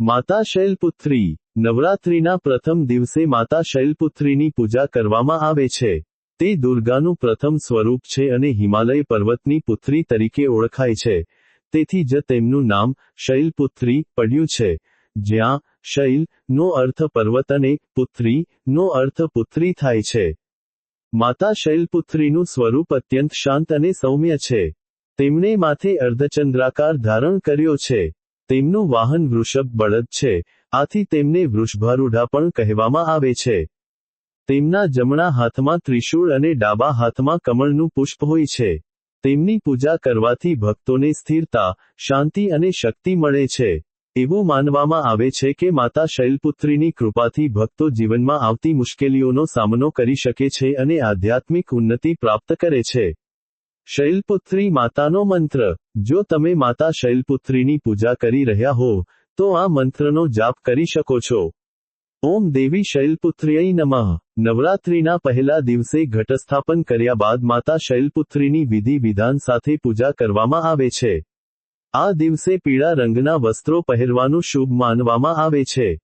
માતા શૈલપુત્રી, નવરાત્રિના પ્રથમ દિવસે માતા શૈલપુત્રીની પૂજા કરવામાં આવે છે. તે દુર્ગાનું પ્રથમ સ્વરૂપ છે અને હિમાલય પર્વતની પુત્રી તરીકે ઓળખાય છે. તેથી જ તેમનું નામ શૈલપુત્રી પડ્યું છે. જ્યાં શૈલ નો અર્થ પર્વત અને પુત્રી નો અર્થ પુત્રી થાય છે. માતા શૈલપુત્રીનું સ્વરૂપ અત્યંત શાંત અને સૌમ્ય છે. તેમણે માથે અર્ધચંદ્રાકાર ધારણ કર્યો છે. તેમનું વાહન વૃષભ બળદ છે, આથી તેમને વૃષભારૂઢા પણ કહેવામાં આવે છે. તેમના જમણા હાથમાં ત્રિશૂળ અને ડાબા હાથમાં કમળનું પુષ્પ હોય છે. તેમની પૂજા કરવાથી ભક્તોને સ્થિરતા, શાંતિ અને શક્તિ મળે છે. એવું માનવામાં આવે છે કે માતા શૈલપુત્રીની કૃપાથી ભક્તો જીવનમાં આવતી મુશ્કેલીઓનો સામનો કરી શકે છે અને આધ્યાત્મિક ઉન્નતિ પ્રાપ્ત કરે છે. શૈલપુત્રી માતાનો મંત્ર. જો તમે માતા શૈલપુત્રીની પૂજા કરી રહ્યા હો, તો આ મંત્રનો જાપ કરી શકો છો. ઓમ દેવી શૈલપુત્રીય નમઃ. નવરાત્રિના પહેલા દિવસે ઘટસ્થાપન કર્યા બાદ માતા શૈલપુત્રીની વિધિ વિધાન સાથે પૂજા કરવામાં આવે છે. આ દિવસે પીળા રંગના વસ્ત્રો પહેરવાનું શુભ માનવામાં આવે છે.